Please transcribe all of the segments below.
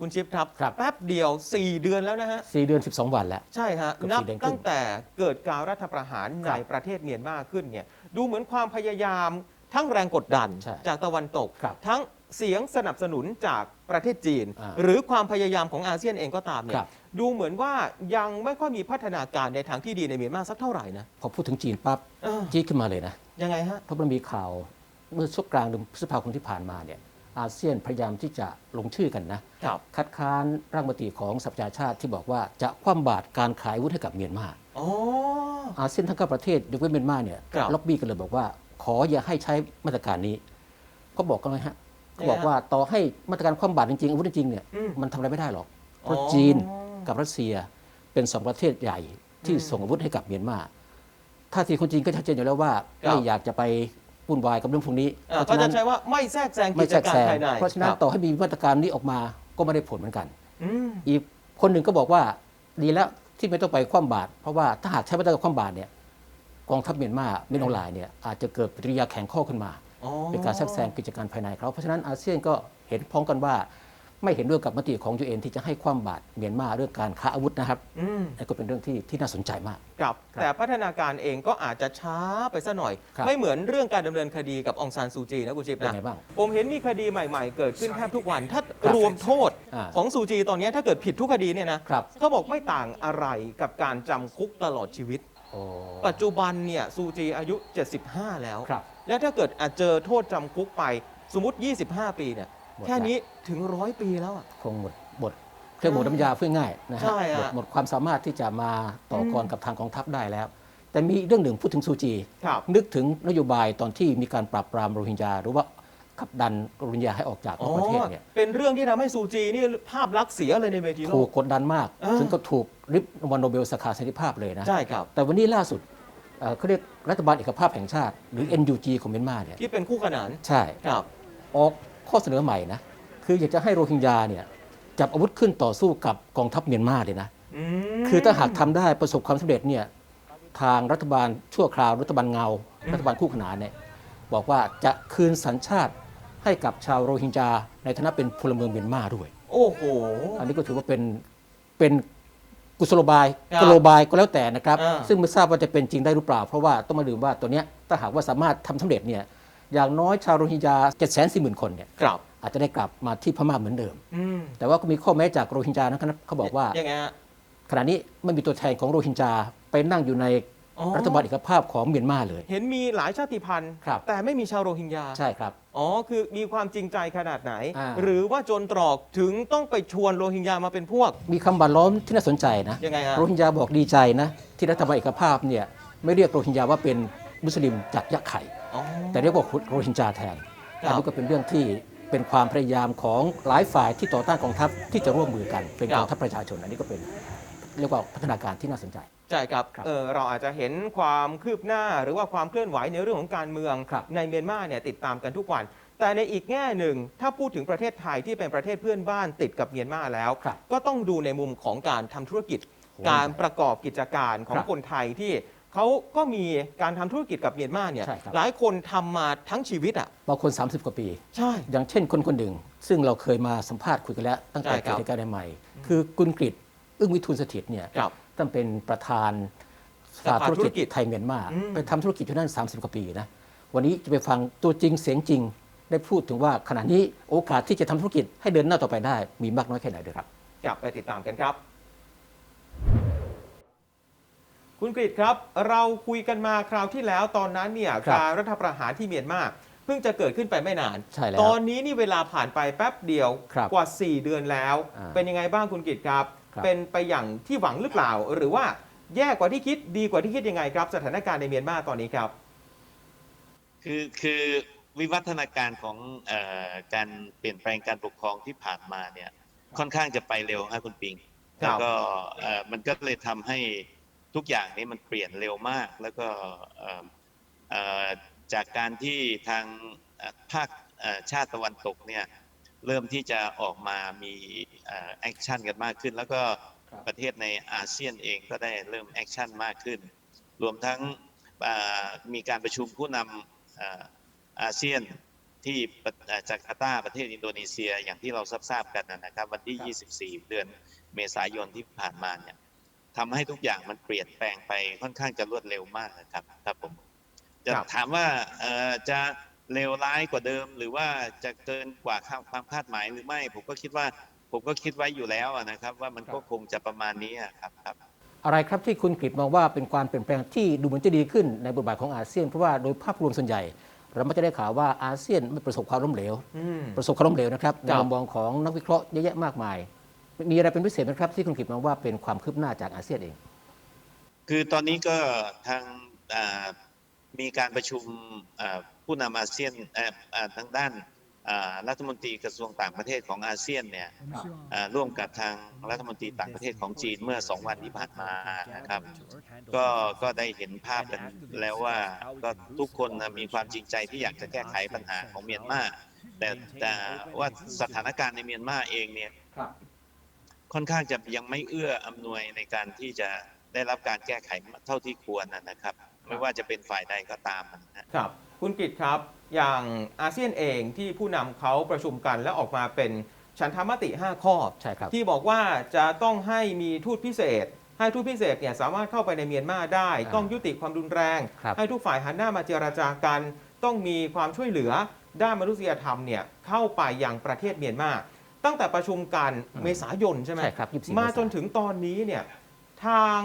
คุณชิปครับ ครับ แป๊บเดียว 4 เดือนแล้วนะฮะ 4 เดือน 12 วันแล้ว ใช่ฮะเกือบนับสี่เดือนครึ่งตั้งแต่เกิดการรัฐประหารคในรับประเทศเมียนมาขึ้นเนี่ยดูเหมือนความพยายามทั้งแรงกดดันใช่จากตะวันตก ครับทั้งเสียงสนับสนุนจากประเทศจีน อ่าหรือความพยายามของอาเซียนเองก็ตามเนี่ครัยบ ดูเหมือนว่ายังไม่ค่อยมีพัฒนาการในทางที่ดีในเมียนมาสักเท่าไหร่นะพอพูดถึงจีนปั๊บเออจี้ขึ้นมาเลยนะ ยังไงฮะ เพราะมันมีข่าวเมื่อช่วงกลางเดือนพฤษภาคมที่ผ่านมาเนี่ย อาเซียนพยายามที่จะลงชื่อกันนะครับคัดค้านร่างมติของสหประชาชาติที่บอกว่าจะคว่ำบาตรการขายอาวุธให้กับเมียนมาอ๋ออาเซียนทั้งเก้าประเทศยกเว้นเมียนมาเนี่ยครับล็อบบี้กันเลยบอกว่า ขออย่าให้ใช้มาตรการนี้ก็บอกกันเลยฮะก็บอกยังไงฮะว่าต่อให้มาตรการคว่ำบาตรจริงๆอาวุธจริงๆเนี่ยอืมมันทำอะไรไม่ได้หรอกเพราะอ๋อจีนกับรัสเซียเป็นสองประเทศใหญ่ที่อืมส่งอาวุธให้กับเมียนมาท่าทีคนจีนก็ชัดเจนอยู่แล้วว่าครับไม่อยากจะไป วุ่นวายกับเรื่องพวกนี้อ่าเพราะเขาฉะจะนั้นใช้ว่าไม่แทรกแซงไม่กิแทจรกการแซงภายในเพราะฉะนั้นคบต่อให้มีมาตรการนี้ออกมาก็ไม่ได้ผลเหมือนกัน อืมอีกคนหนึ่งก็บอกว่าดีแล้วที่ไม่ต้องไปคว่ำบาตรเพราะว่าถ้าหากใช้มาตรการคว่ำบาตรเนี่ยกองทัพเมียนมาเมียนออนไลน์เนี่ยอาจจะเกิดปฏิกิริยาแข็งข้อขึ้นมา อ๋อ เป็นการแทรกแซงกิจการภายในเขาเพราะฉะนั้นอาเซียนก็เห็นพ้องกันว่า ไม่เห็นด้วยกับมติของยูเอ็นที่จะให้คว่ำบาตรเมียนมาเรื่องการค้าอาวุธนะครับอืม นั่นก็เป็นเรื่องที่ที่น่าสนใจมาก ครับครับแต่พัฒนาการเองก็อาจจะช้าไปซะหน่อย ครับไม่เหมือนเรื่องการดำเนินคดีกับองซานซูจีนะคุณชิปเป็นนะไงบ้างผมเห็นมีคดีใหม่ๆ เกิดขึ้นแทบทุกวัน ถ้าครับรวมโทษอ่า ของซูจีตอนนี้ถ้าเกิดผิดทุกคดีเนี่ยนะครับเขาบอกไม่ต่างอะไรกับการจำคุกตลอดชีวิต โอ้ ปัจจุบันเนี่ยซูจีอายุ 75 แล้ว ครับ และถ้าเกิดอาจเจอโทษจำคุกไปสมมติ 25 ปีเนี่ย หมดแค่ละนี้ถึงร้อยปีแล้วอะคงหมดหมดเครื่องหมดน้ำยาเพื่อง่ายนะฮะใช่หมดฮะหมดความสามารถที่จะมาต่อกรอืมกับทางกองทัพได้แล้ว แต่มีเรื่องหนึ่งพูดถึงซูจี ครับ นึกถึงนโยบายตอนที่มีการปราบปรามโรฮิงญาหรือว่าขับดันโรฮิงญาให้ออกจากนอกประเทศเนี่ยเป็นเรื่องที่ทำให้ซูจีนี่ภาพลักษณ์เสียเลยในเวทีโลถูกก กดดันมาก อ่า ถึงก็ถูกริบรางวัลโนเบลสาขาสันติภาพเลยนะ ใช่ครับ แต่วันนี้ล่าสุดเอ่อเขาเรียกรัฐบาลเอกภาพแห่งชาติ หรือ NUG ของเมียนมาเนี่ยที่เป็นคู่ขนานใช่ ครับ ออก ข้อเสนอใหม่นะ คืออยากจะให้โรฮิงญาเนี่ยจับอาวุธขึ้นต่อสู้กับกองทัพเมียนมาเลยนะอืมคือถ้าหากทำได้ประสบความสำเร็จเนี่ยทางรัฐบาลชั่วคราวรัฐบาลเงา รัฐบาลคู่ขนานเนี่ยบอกว่าจะคืนสัญชาติให้กับชาวโรฮิงญาในฐานะเป็นพลเมืองเมียนมาด้วย โอ้โห อันนี้ก็ถือว่าเป็นเป็นกุศโลบายครับกุโลบายก็แล้วแต่นะครับ อ่า ซึ่งไม่ทราบว่าจะเป็นจริงได้หรือเปล่า เพราะว่าต้องมาดูว่าตัวเนี้ยถ้าหากว่าสามารถทำสำเร็จเนี่ย อย่างน้อยชาวโรฮิงญา7 4 0 0 0 0 คนเนี่ยครับอาจจะได้กลับมาที่พม่าเหมือนเดิม อืมแต่ว่าก็มีข้อแม้จากโรฮิงญานะครับเขาบอกว่า ยังไงฮะ ขณะนี้ไม่มีตัวแทนของโรฮิงญาไปนั่งอยู่ในอ๋อ รัฐบาลเอกภาพของเมียนมาเลย เห็นมีหลายชาติพันธุ์ ครับ แต่ไม่มีชาวโรฮิงญา ใช่ครับ อ๋อ คือมีความจริงใจขนาดไหน อ่า หรือว่าโจนตรอกถึงต้องไปชวนโรฮิงญามาเป็นพวก มีคำบันล้อมที่น่าสนใจนะ ยังไงฮะ โรฮิงญาบอกดีใจนะ ที่รัฐบาลเอกภาพเนี่ยไม่เรียกโรฮิงญาว่าเป็นมุสลิมจากยะไข่อ๋อ แต่เรียกว่าโรฮิงญาแทนครับอันนี้ก็เป็นเรื่องที่เป็นความพยายามของหลายฝ่ายที่ต่อต้านกองทัพที่จะร่วมมือกันเป็นกองทัพประชาชน อันนี้ก็เป็นเรียกว่าพัฒนาการที่น่าสนใจ ใช่ครับครับเออเราอาจจะเห็นความคืบหน้าหรือว่าความเคลื่อนไหวในเรื่องของการเมืองครับในเมียนมาเนี่ยติดตามกันทุกวัน แต่ในอีกแง่หนึ่ง ถ้าพูดถึงประเทศไทยที่เป็นประเทศเพื่อนบ้านติดกับเมียนมาแล้วครับก็ต้องดูในมุมของการทำธุรกิจโอ้การประกอบกิจการของครับคนไทยที่ เขาก็มีการทำธุรกิจกับเมียนมาเนี่ยใช่ครับ หลายคนทำมาทั้งชีวิตอะบางคน 30 กว่าปี ใช่ อย่างเช่นคนคนหนึ่ง ซึ่งเราเคยมาสัมภาษณ์คุยกันแล้ว ตั้งแต่ใช่ครัเกิบดเหตุการณ์ใหม่ๆคือกุลกฤษอึ้งวิทูลสถิตเนี่ยครับ ท่านเป็นประธานสภาธุรกิจไทยเมียนมาอืม ไปทำธุรกิจอยู่นั่น 30 กว่าปีนะ วันนี้จะไปฟังตัวจริงเสียงจริง ได้พูดถึงว่าขณะนี้โอกาสที่จะทำธุรกิจให้เดินหน้าต่อไปได้มีมากน้อยแค่ไหนด้วยครับ กลับไปติดตามกันครับ คุณกฤษครับ เราคุยกันมาคราวที่แล้วตอนนั้นเนี่ยครับ การรัฐประหารที่เมียนมาเพิ่งจะเกิดขึ้นไปไม่นาน ใช่แล้ว ตอนนี้นี่เวลาผ่านไปแป๊บเดียวครับกว่า 4 เดือนแล้ว อ่าเป็นยังไงบ้างคุณกฤษครับ ครับ เป็นไปอย่างที่หวังหรือเปล่า หรือว่าแย่กว่าที่คิดดีกว่าที่คิดยังไงครับ สถานการณ์ในเมียนมาตอนนี้ครับ คือคือวิวัฒนาการของเออการเปลี่ยนแปลงการปกครองที่ผ่านมาเนี่ยค่อนข้างจะไปเร็วครับคุณปิง ครับ แล้วก็เอ่อมันก็เลยทำให้ ทุกอย่างนี้มันเปลี่ยนเร็วมาก แล้วก็เอ่อเอ่อจากการที่ทางเอ่อภาคเอ่อชาติตะวันตกเนี่ยเริ่มที่จะออกมามีแอคชั่นกันมากขึ้น แล้วก็ครับประเทศในอาเซียนเองก็ได้เริ่มแอคชั่นมากขึ้น รวมทั้งอ่ามีการประชุมผู้นำอ่าอาเซียนที่ประเอ่อจาการ์ตาประเทศอินโดนีเซียอย่างที่เราทราบๆกันนะครับ วันที่ 24 เดือนเมษายนที่ผ่านมาเนี่ย ทำให้ทุกอย่างมันเปลี่ยนแปลงไปค่อนข้างจะรวดเร็วมากนะครับครับผมจะครับถามว่าเอ่อจะเลวร้ายกว่าเดิม หรือว่าจะเกินกว่าความคาดหมายหรือไม่ ผมก็คิดว่า ผมก็คิดไว้อยู่แล้วอะนะครับ ว่ามันก็คงจะประมาณนี้อะครับครับ อะไรครับที่คุณกฤษมองว่าเป็นความเปลี่ยนแปลงที่ดูเหมือนจะดีขึ้นในบทบาทของอาเซียนเพราะว่าโดยภาพรวมส่วนใหญ่ เราไม่จะได้ข่าวว่าอาเซียนไม่ประสบความล้มเหลวอืมประสบความล้มเหลวนะครับในครับมุมมองของนักวิเคราะห์เยอะแยะมากมาย มีอะไรเป็นพิเศษไหมครับ ที่คุณกฤษมองว่าเป็นความคืบหน้าจากอาเซียนเอง คือตอนนี้ก็ทางมีการประชุมผู้นำอาเซียนทางด้านรัฐมนตรีกระทรวงต่างประเทศของอาเซียนเนี่ยร่วมกับทางรัฐมนตรีต่างประเทศของจีนเมื่อสองวันที่ผ่านมานะครับ ก็ก็ได้เห็นภาพกันแล้วว่าก็ทุกคนมีความจริงใจที่อยากจะแก้ไขปัญหาของเมียนมาแต่แต่ว่าสถานการณ์ในเมียนมาเองเนี่ย ค่อนข้างจะยังไม่เอื้ออำนวยในการที่จะได้รับการแก้ไขเท่าที่ควรนะนะครับ ไม่ว่าจะเป็นฝ่ายใดก็ตามนะฮะครับ คุณกิตครับ อย่างอาเซียนเองที่ผู้นำเขาประชุมกันและออกมาเป็นฉันทามติ 5 ข้อใช่ครับที่บอกว่าจะต้องให้มีทูตพิเศษ ให้ทูตพิเศษเนี่ยสามารถเข้าไปในเมียนมาได้อ่าต้องยุติความรุนแรงครับให้ทุกฝ่ายหันหน้ามาเจรจากัน ต้องมีความช่วยเหลือด้านมนุษยธรรมเนี่ยเข้าไปยังประเทศเมียนมา ตั้งแต่ประชุมกันเมษายนใช่ไหม ใช่ครับ24มาเษยจนถึงตอนนี้เนี่ยทาง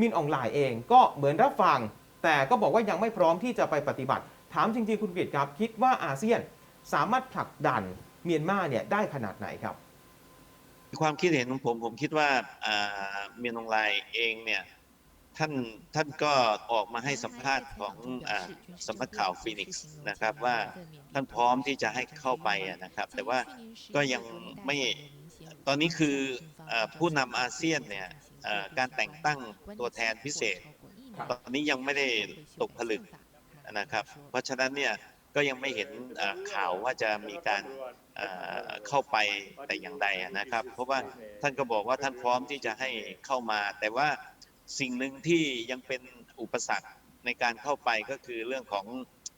มินออนไลน์เองก็เหมือนรับฟัง แต่ก็บอกว่ายังไม่พร้อมที่จะไปปฏิบัติ ถามจริงๆ คุณกฤษครับ คิดว่าอาเซียนสามารถผลักดันเมียนมาเนี่ยได้ขนาดไหนครับ ความคิดเห็นของผมผมคิดว่าอ่าเมียนองไลน์เองเนี่ย ท่านท่านก็ออกมาให้สัมภาษณ์ของอ่าสำนักข่าวฟีนิกซ์นะครับว่าท่านพร้อมที่จะให้เข้าไปอะนะครับ แต่ว่าก็ยังไม่ตอนนี้คืออ่าผู้นำอาเซียนเนี่ยอ่าการแต่งตั้งตัวแทนพิเศษ ตอนนี้ยังไม่ได้ตกผลึกนะครับ เพราะฉะนั้นเนี่ยก็ยังไม่เห็นอ่าข่าวว่าจะมีการอ่าเข้าไปแต่อย่างใดอะนะครับ เพราะว่าท่านก็บอกว่าท่านพร้อมที่จะให้เข้ามาแต่ว่า สิ่งหนึ่งที่ยังเป็นอุปสรรคในการเข้าไปก็คือเรื่องของ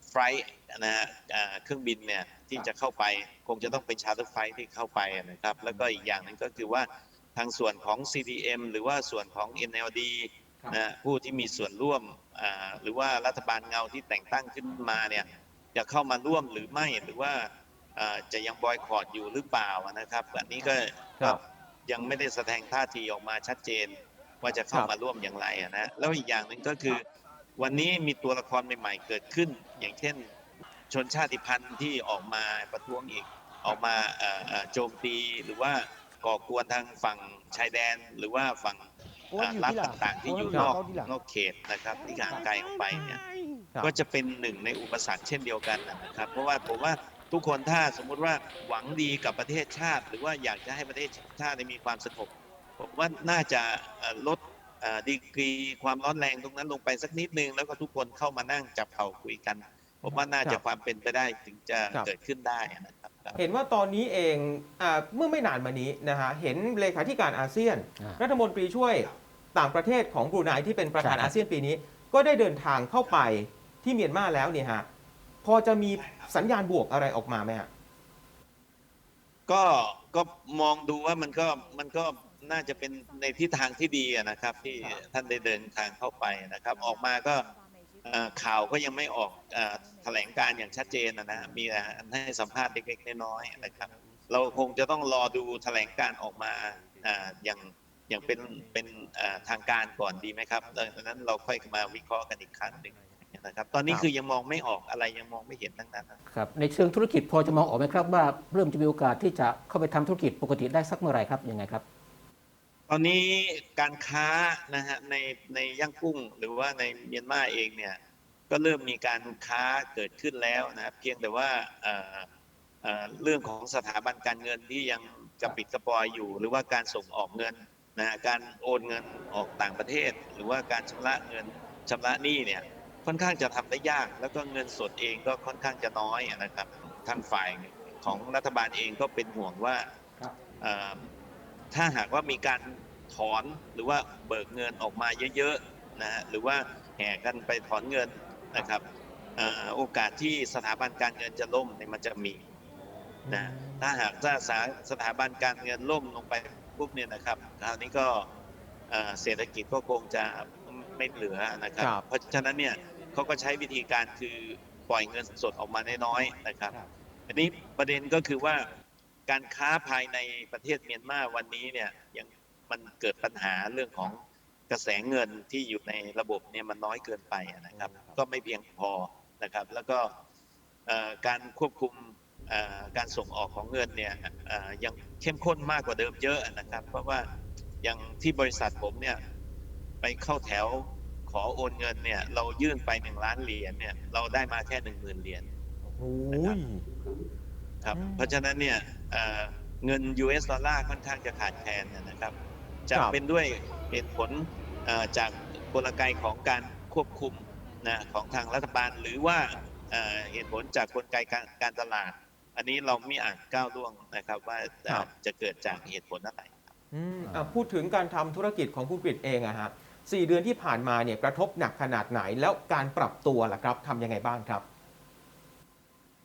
ไฟล์นะฮะอ่าเครื่องบินเนี่ยที่จะเข้าไปคงจะต้องเป็นชาร์เตอร์ไฟล์ที่เข้าไปอะนะครับ แล้วก็อีกอย่างหนึ่งก็คือว่าทางส่วนของ CDM หรือว่าส่วนของ NLD นะผู้ที่มีส่วนร่วมอ่าหรือว่ารัฐบาลเงาที่แต่งตั้งขึ้นมาเนี่ยจะเข้ามาร่วมหรือไม่หรือว่าอ่าจะยังบอยคอรดอยู่หรือเปล่านะครับอันนี้ก็ครัก็บยังไม่ได้แสดงท่าทีออกมาชัดเจน ว่าจะเข้าครับมาร่วมอย่างไรอะนะแล้วอีกอย่างหนึ่งก็คือ วันนี้มีตัวละครใหม่ๆเกิดขึ้น อย่างเช่น ชนชาติพันธุ์ที่ออกมาประท้วงอีกออกมาเอ่อเอ่อโจมตีหรือว่าก่อกวนทางฝั่งชายแดนหรือว่าฝั่งอ่ารัฐต่างๆ ที่อยู่นอกนอกเขตนะครับที่ห่างไกลออกไปเนี่ยครับก็จะเป็นหนึ่งในอุปสรรคเช่นเดียวกันนะครับ เพราะว่าผมว่าทุกคนถ้าสมมุติว่าหวังดีกับประเทศชาติ หรือว่าอยากจะให้ประเทศชาติได้มีความสงบ ผมว่าน่าจะเอ่อลดเอ่อดีกรีความร้อนแรงตรงนั้นลงไปสักนิดนึง แล้วก็ทุกคนเข้ามานั่งจับเข่าคุยกัน ผมว่าน่าจะครับความเป็นไปได้ถึงจะครับเกิดขึ้นได้นะครับครับเห็นว่าตอนนี้เองอาเมื่อไม่นานมานี้นะฮะเห็นเลขาธิการอาเซียนอ่ารัฐมนตรีช่วยต่างประเทศของบรูไนที่เป็นประธานใช่ครับอาเซียนปีนี้ ก็ได้เดินทางเข้าไปที่เมียนมาแล้วเนี่ยฮะพอจะมีสัญญาณบวกอะไรออกมาไหมฮะก็ก็มองดูว่ามันก็มันก็ น่าจะเป็นในทิศทางที่ดีอะนะครับ ที่ท่านได้เดินทางเข้าไปนะครับ ออกมาก็เอ่อข่าวก็ยังไม่ออกเอ่อแถลงการอย่างชัดเจนนะนะมีแต่ให้สัมภาษณ์เล็กๆน้อยๆนะครับ เราคงจะต้องรอดูแถลงการออกมาอ่าอย่างอย่างเป็นเป็นอ่าทางการก่อนดีไหมครับดังนั้นเราค่อยมาวิเคราะห์กันอีกครั้งหนึ่งนะครับตอนนี้ครับคือยังมองไม่ออกอะไรยังมองไม่เห็นทั้งนั้นนะครับในเชิงธุรกิจพอจะมองออกไหมครับว่าเริ่มจะมีโอกาสที่จะเข้าไปทำธุรกิจปกติได้สักเมื่อไหร่ครับยังไงครับ ตอนนี้การค้านะฮะในในย่างกุ้งหรือว่าในเมียนมาเองเนี่ยก็เริ่มมีการค้าเกิดขึ้นแล้วนะครับเพียงแต่ว่าเอ่อเอ่อเรื่องของสถาบันการเงินที่ยังกระปิดกระปอยอยู่ หรือว่าการส่งออกเงินนะฮะการโอนเงินออกต่างประเทศ หรือว่าการชำระเงินชำระหนี้เนี่ยค่อนข้างจะทำได้ยาก แล้วก็เงินสดเองก็ค่อนข้างจะน้อยนะครับทางฝ่ายของรัฐบาลเองก็เป็นห่วงว่าเอ่อ ถ้าหากว่ามีการถอนหรือว่าเบิกเงินออกมาเยอะๆนะฮะหรือว่าแห่กันไปถอนเงินนะครับเอ่อโอกาสที่สถาบันการเงินจะล่มเนี่ยมันจะมีนะถ้าหากถ้าสาสถาบันการเงินล่มลงไปปุ๊บเนี่ยนะครับคราวนี้ก็เอ่อเศรษฐกิจก็คงจะไม่เหลือนะครับครับ เพราะฉะนั้นเนี่ยเขาก็ใช้วิธีการคือปล่อยเงินสดออกมาน้อยๆนะครับ อันนี้ประเด็นก็คือว่า การค้าภายในประเทศเมียนมาวันนี้เนี่ยยังมันเกิดปัญหาเรื่องของกระแสเงินที่อยู่ในระบบเนี่ยมันน้อยเกินไปนะครับ ก็ไม่เพียงพอนะครับ แล้วก็เอ่อการควบคุมเอ่อการส่งออกของเงินเนี่ยเอ่อยังเข้มข้นมากกว่าเดิมเยอะนะครับ เพราะว่าอย่างที่บริษัทผมเนี่ยไปเข้าแถวขอโอนเงินเนี่ยเรายื่นไปหนึ่งล้านเหรียญเนี่ยเราได้มาแค่หนึ่งหมื่นเหรียญโอ้ยครับอืมเพราะฉะนั้นเนี่ย เอ่อเงิน US ดอลลาร์ค่อนข้างจะขาดแคลนนะครับจะครับเป็นด้วยเหตุผลเอ่อจากกลไกของการควบคุมนะของทางรัฐบาล หรือว่าเอ่อเหตุผลจากกลไกการการตลาด อันนี้เราไม่อาจก้าวล่วงนะครับว่าเอ่อจะเกิดจากเหตุผลอะไรอืมอะพูดถึงการทำธุรกิจของคุณกฤษเองอะฮะสี่เดือนที่ผ่านมาเนี่ยกระทบหนักขนาดไหน แล้วการปรับตัวล่ะครับทำยังไงบ้างครับ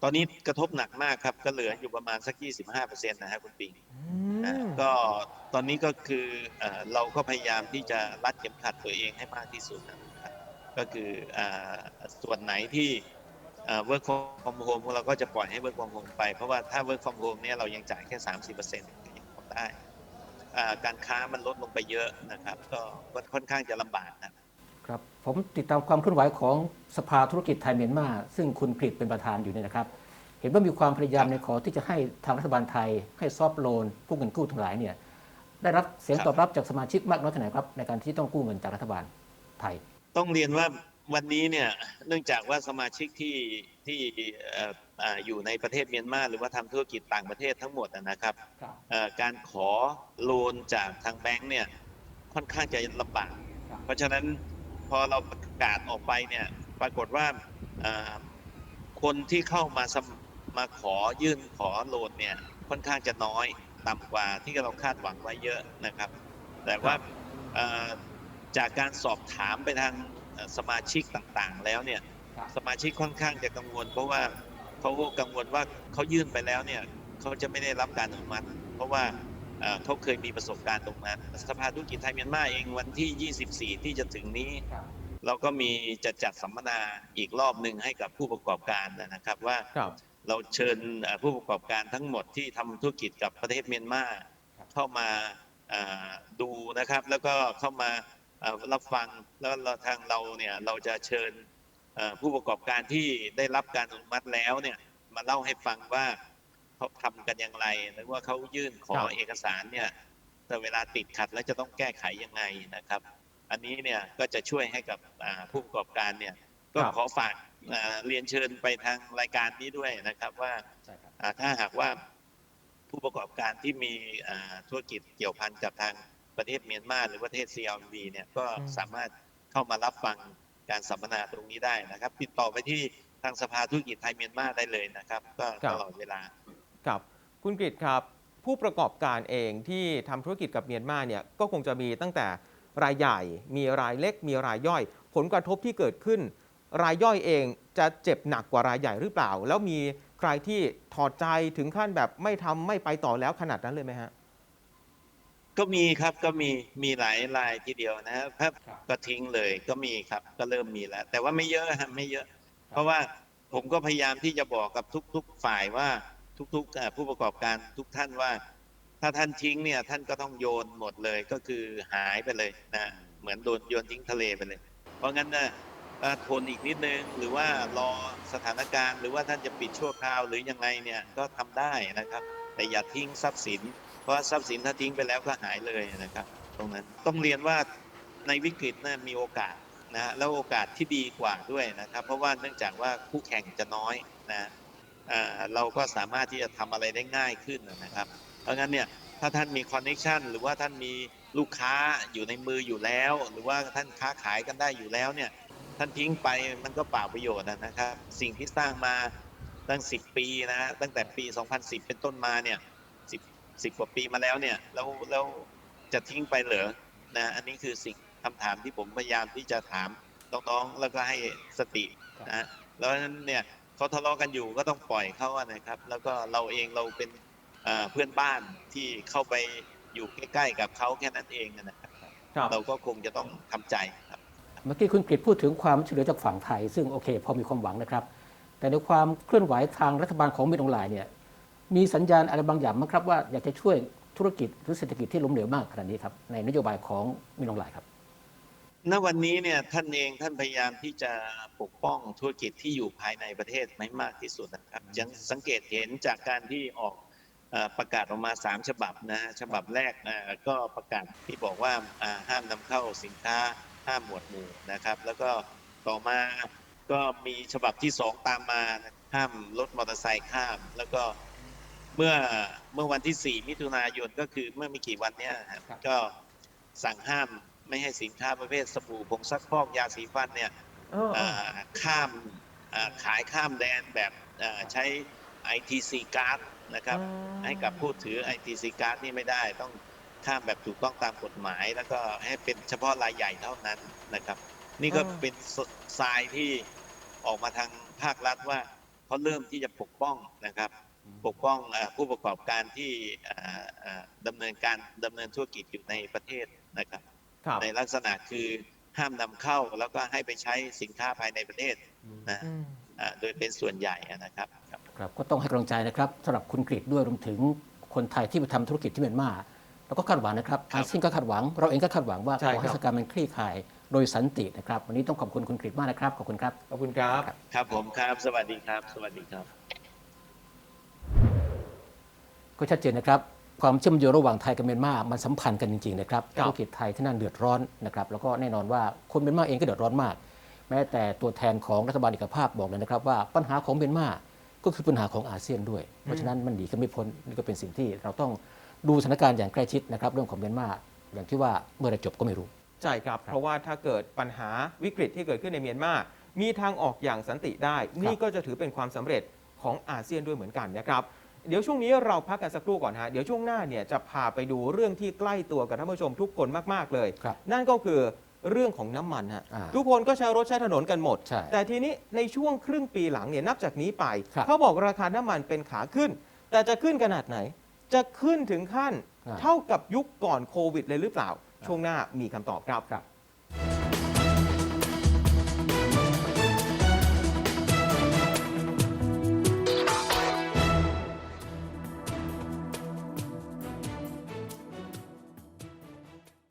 ตอนนี้กระทบหนักมากครับ ก็เหลืออยู่ประมาณสัก 25%นะฮะคุณปิงนะอืมก็ตอนนี้ก็คือเอ่อเราก็พยายามที่จะรัดเข็มขัดตัวเองให้มากที่สุดนะครับก็คืออ่าส่วนไหนที่เอ่อ work from home เราก็จะปล่อยให้ work from home ไป เพราะว่าถ้า work from home เนี่ยเรายังจ่ายแค่ 30%ก็ยังพอได้อ่าการค้ามันลดลงไปเยอะนะครับ ก็ก็ค่อนข้างจะลำบากนะ ครับผมติดตามความเคลื่อนไหวของสภาธุรกิจไทยเมียนมาซึ่งคุณกฤษเป็นประธานอยู่เนี่ยนะครับ เห็นว่ามีความพยายามในขอที่จะให้ทางรัฐบาลไทย ให้ซอฟต์โลนผู้เงินกู้ทั้งหลายเนี่ยได้รับเสียงครับตอบรับจากสมาชิกมากน้อยแค่ไหนครับ ในการที่ต้องกู้เงินจากรัฐบาลไทย ต้องเรียนว่าวันนี้เนี่ยเนื่องจากว่าสมาชิกที่ที่เอ่ออ่าอยู่ในประเทศเมียนมาหรือว่าทำธุรกิจต่างประเทศทั้งหมดนะนะครับเอ่อการขอโลนจากทางแบงก์เนี่ยค่อนข้างจะลำบากครับเพราะฉะนั้น พอเราประกาศออกไปเนี่ยปรากฏว่าเอ่อคนที่เข้ามาสมมาขอยื่นขอโลนเนี่ยค่อนข้างจะน้อยต่ำกว่าที่เราคาดหวังไว้เยอะนะครับ แต่ว่าเอ่อจากการสอบถามไปทางเอ่อสมาชิกต่างๆ แล้วเนี่ยครับสมาชิกค่อนข้างจะกังวล เพราะว่าเขากังวลว่าเขายื่นไปแล้วเนี่ยเขาจะไม่ได้รับการอนุมัติ เพราะว่า เอ่อเขาเคยมีประสบการณ์ตรงนั้นสภาธุรกิจไทยเมียนมาเองวันที่ 24 ที่จะถึงนี้ เราก็มีจะจัดสัมมนาอีกรอบหนึ่งให้กับผู้ประกอบการนะครับว่าครับเราเชิญเอ่อผู้ประกอบการทั้งหมดที่ทำธุรกิจกับประเทศเมียนมาครับเข้ามาเอ่อดูนะครับ แล้วก็เข้ามาเอ่อรับฟังแล้วเราทางเราเนี่ยเราจะเชิญเอ่อผู้ประกอบการที่ได้รับการอนุมัติแล้วเนี่ยมาเล่าให้ฟังว่า เขาทำกันอย่างไร หรือว่าเขายื่นขอครับเอกสารเนี่ยแต่เวลาติดขัดแล้วจะต้องแก้ไขยังไงนะครับ อันนี้เนี่ยก็จะช่วยให้กับอ่าผู้ประกอบการเนี่ยก็ครับขอฝากอ่าเรียนเชิญไปทางรายการนี้ด้วยนะครับว่าใช่ครับอ่าถ้าหากว่าผู้ประกอบการที่มีอ่าธุรกิจเกี่ยวพันกับทางประเทศเมียนมาหรือประเทศ CLMV เนี่ยก็อืมสามารถเข้ามารับฟังการสัมมนาตรงนี้ได้นะครับ ติดต่อไปที่ทางสภาธุรกิจไทยเมียนมาได้เลยนะครับ ก็ตลอดเวลา ครับคุณกฤษครับผู้ประกอบการเองที่ทำธุรกิจกับเมียนมาเนี่ยก็คงจะมีตั้งแต่รายใหญ่ มีรายเล็ก มีรายย่อย ผลกระทบที่เกิดขึ้น รายย่อยเองจะเจ็บหนักกว่ารายใหญ่หรือเปล่า แล้วมีใครที่ถอดใจถึงขั้นแบบไม่ทำไม่ไปต่อแล้วขนาดนั้นเลยไหมฮะก็มีครับก็มีมีหลายรายทีเดียวนะครับครับก็ทิ้งเลยก็มีครับก็เริ่มมีแล้ว แต่ว่าไม่เยอะฮะไม่เยอะ เพราะว่าผมก็พยายามที่จะบอกกับทุก ๆ ฝ่ายว่า ทุกๆผู้ประกอบการทุกท่านว่า ถ้าท่านทิ้งเนี่ยท่านก็ต้องโยนหมดเลยก็คือหายไปเลยนะเหมือนโดนโยนทิ้งทะเลไปเลย เพราะงั้นนะทนอีกนิดนึงหรือว่ารอสถานการณ์ หรือว่าท่านจะปิดชั่วคราวหรือยังไงเนี่ยก็ทำได้นะครับ แต่อย่าทิ้งทรัพย์สิน เพราะทรัพย์สินถ้าทิ้งไปแล้วก็หายเลยนะครับ ตรงนั้นต้องเรียนว่าในวิกฤตนะมีโอกาสนะแล้วโอกาสที่ดีกว่าด้วยนะครับ เพราะว่าเนื่องจากว่าคู่แข่งจะน้อยนะ เราก็สามารถที่จะทำอะไรได้ง่ายขึ้นนะครับ เพราะงั้นเนี่ยถ้าท่านมีคอนเน c t ชันหรือว่าท่านมีลูกค้าอยู่ในมืออยู่แล้ว หรือว่าท่านค้าขายกันได้อยู่แล้วเนี่ยท่านทิ้งไปมันก็เปล่าประโยชน์นะครับ สิ่งที่สร้างมาตั้ง 10 ปีนะตั้งแต่ปี 2010 เป็นต้นมาเนี่ย10 10กว่าปีมาแล้วเนี่ยแล้วแล้วจะทิ้งไปเหรอนะอันนี้คือสิ่งคำถามที่ผมพยายามที่จะถามน้องๆแล้วก็ให้สตินะแล้วนั้นเนี่ย เขาทะเลาะกันอยู่ก็ต้องปล่อยเขาอะนะครับ แล้วก็เราเองเราเป็นเอ่อเพื่อนบ้านที่เข้าไปอยู่ใกล้ๆกับเขาแค่นั้นเองนะครับครับเราก็คงจะต้องทำใจครับเมื่อกี้คุณกฤษพูดถึงความช่วยเหลือจากฝั่งไทย ซึ่งโอเค พอมีความหวังนะครับ แต่ในความเคลื่อนไหวทางรัฐบาลของมิตรองหลายเนี่ยมีสัญญาณอะไรบางอย่างมั้งครับว่าอยากจะช่วยธุรกิจหรือเศรษฐกิจที่ล้มเหลวมากขนาดนี้ครับในนโยบายของมิตรองหลายครับ ณวันนี้เนี่ยท่านเองท่านพยายามที่จะปกป้องธุรกิจที่อยู่ภายในประเทศให้มากที่สุดนะครับยังสังเกตเห็นจากการที่ออกเอ่อประกาศออกมา 3 ฉบับนะฮะฉบับแรกเอ่อก็ประกาศที่บอกว่าอ่าห้ามนำเข้าสินค้าห้ามหมวดหมู่นะครับ แล้วก็ต่อมาก็มีฉบับที่ 2 ตามมาห้ามรถมอเตอร์ไซค์ข้าม แล้วก็เมื่อเมื่อวันที่ 4 มิถุนายนก็คือเมื่อไม่กี่วันเนี้ยนะครับครับก็สั่งห้าม ไม่ให้สินค้าประเภทสบู่ผงซักฟอกยาสีฟันเนี่ยเออเอเอ่ออข้ามเอ่อขายข้ามแดนแบบเอ่อใช้ ITC card นะครับ ให้กับผู้ถือ ITC card นี่ไม่ได้ต้องข้ามแบบถูกต้องตามกฎหมาย แล้วก็ให้เป็นเฉพาะรายใหญ่เท่านั้นนะครับ นี่ก็อ่าเป็นทรายที่ออกมาทางภาครัฐว่าเขาเริ่มที่จะปกป้องนะครับ ปกป้องเอ่อผู้ประกอบการที่เอ่อเอ่อดำเนินการดำเนินธุรกิจอยู่ในประเทศนะครับครับ ในลักษณะคือห้ามนำเข้าแล้วก็ให้ไปใช้สินค้าภายในประเทศนะอืมอ่าโดยเป็นส่วนใหญ่อะนะครับครับครับก็ต้องให้กำลังใจนะครับสำหรับคุณกฤษด้วยรวมถึงคนไทยที่ไปทำธุรกิจที่เมียนมาแล้วก็คาดหวังนะครับอาเซียนก็คาดหวัง เราเองก็คาดหวังว่าใช่ขอให้ครับสถานการณ์มันคลี่คลายโดยสันตินะครับ วันนี้ต้องขอบคุณคุณกฤษมากนะครับ ขอบคุณครับ ขอบคุณครับ ครับผมครับ สวัสดีครับ สวัสดีครับ ก็ชัดเจนนะครับ ความเชื่อมโยงระหว่างไทยกับเมียนมา มันสัมพันธ์กันจริงๆนะครับครับธุรกิจไทยที่นั่นเดือดร้อนนะครับแล้วก็แน่นอนว่าคนเมียนมาเองก็เดือดร้อนมาก แม้แต่ตัวแทนของรัฐบาลเอกภาพบอกเลยนะครับว่าปัญหาของเมียนมาก็คือปัญหาของอาเซียนด้วย เพราะฉะนั้นมันหนีกันไม่พ้นนี่ก็เป็นสิ่งที่เราต้องดูสถานการณ์อย่างใกล้ชิดนะครับเรื่องของเมียนมาอย่างที่ว่าเมื่อไหรจบก็ไม่รู้ใช่ครับ เพราะว่าถ้าเกิดปัญหาวิกฤตที่เกิดขึ้นในเมียนมา มีทางออกอย่างสันติได้ นี่ก็จะถือเป็นความสำเร็จของอาเซียนด้วยเหมือนกันนะครับ เดี๋ยวช่วงนี้เราพักกันสักครู่ก่อนฮะ เดี๋ยวช่วงหน้าเนี่ยจะพาไปดูเรื่องที่ใกล้ตัวกับท่านผู้ชมทุกคนมาก ๆ เลย ครับนั่นก็คือเรื่องของน้ำมันฮะ อ่าทุกคนก็ใช้รถใช้ถนนกันหมด ใช่แต่ทีนี้ในช่วงครึ่งปีหลังเนี่ยนับจากนี้ไป ครับเขาบอกราคาน้ำมันเป็นขาขึ้น แต่จะขึ้นขนาดไหน จะขึ้นถึงขั้น อ่า เท่ากับยุคก่อนโควิดเลยหรือเปล่า ช่วงหน้ามีคำตอบครับ ครับ